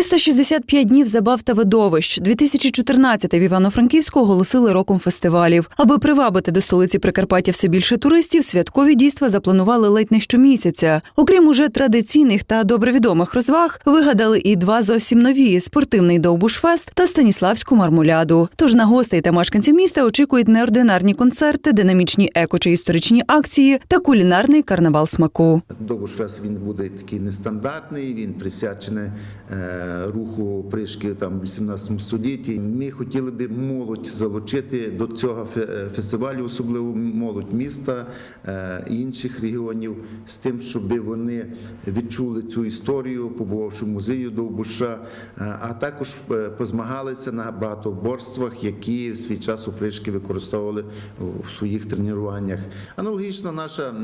365 днів забав та видовищ. 2014 в Івано-Франківську оголосили роком фестивалів. Аби привабити до столиці Прикарпаття все більше туристів, святкові дійства запланували ледь не щомісяця. Окрім уже традиційних та добре відомих розваг, вигадали і два зовсім нові: спортивний Довбушфест та Станіславську мармуляду. Тож на гостей та мешканців міста очікують неординарні концерти, динамічні еко чи історичні акції та кулінарний карнавал смаку. Довбушфест він буде такий нестандартний, він присвячений е, руху пришки там в 18 столітті. Ми хотіли би молодь залучити до цього е, фестивалю, особливо молодь міста е, і інших регіонів, з тим, щоб вони відчули цю історію, побувавши в музею Довбуша, е, а також позмагалися на багатоборствах, які в свій час у пришки використовували в своїх тренуваннях. Аналогічно наша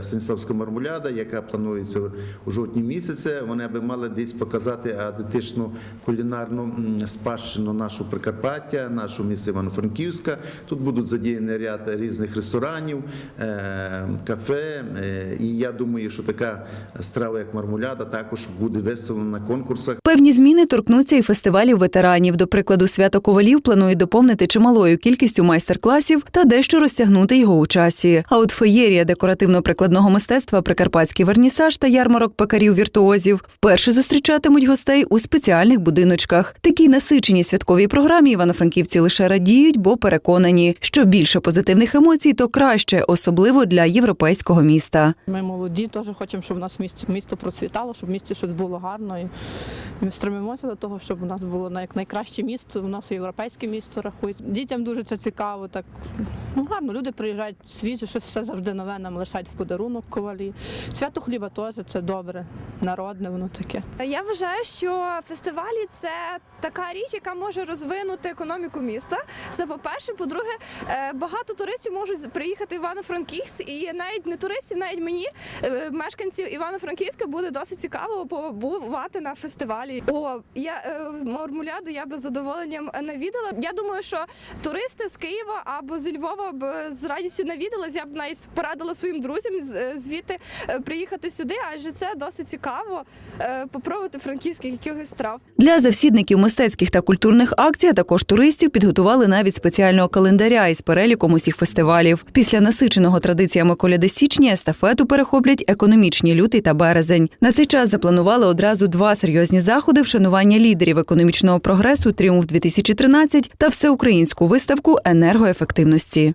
Станіславська мармуляда, яка планується у жовтні місяці, вони би мали десь показати аутентичну кулінарну спадщину нашу Прикарпаття, нашу місце Івано-Франківська. Тут будуть задіяні ряд різних ресторанів, е, кафе. е, І я думаю, що така страва, як мармуляда, також буде виставлена на конкурсах. Певні зміни торкнуться і фестивалів ветеранів. До прикладу, свято ковалів планують доповнити чималою кількістю майстер-класів та дещо розтягнути його у часі. А от феєрія декоративно-прикладного мистецтва, прикарпатський вернісаж та ярмарок пекарів віртуозів вперше зустрічатимуть гостей у спеціальних будиночках. Такій насиченій святковій програмі івано-франківці лише радіють, бо переконані, що більше позитивних емоцій, то краще, особливо для європейського міста. Ми молоді, теж хочемо, щоб у нас місто, місто процвітало, щоб в місті щось було гарно. Ми стремимося до того, щоб у нас було най- найкраще місто. У нас європейське місто рахується. Дітям дуже це цікаво. Так ну гарно. Люди приїжджають свіже, щось все завжди нове нам лишають в подарунок ковалі. Свято хліба теж це добре, народне, воно таке. Я вважаю, що фестивалі це така річ, яка може розвинути економіку міста. Це по-перше. По-друге, е, багато туристів можуть приїхати в Івано-Франківськ, і навіть не туристів, навіть мені, е, мешканців Івано-Франківська, буде досить цікаво побувати на фестивалі. О, я е, мармуляду я би з задоволенням навідала. Я думаю, що туристи з Києва або з Львова б з радістю навідались. Я б навіть порадила своїм друзям е, звідти е, приїхати сюди, адже це досить цікаво е, попробувати франківських якихось страв. Для завсідників мистецьких та культурних акцій, а також туристів, підготували навіть спеціального календаря із переліком усіх фестивалів. Після насиченого традиціями коляди січня естафету перехоплять економічні лютий та березень. На цей час запланували одразу два серйозні заходи вшанування лідерів економічного прогресу Тріумф 2013 та всеукраїнську виставку енергоефективності.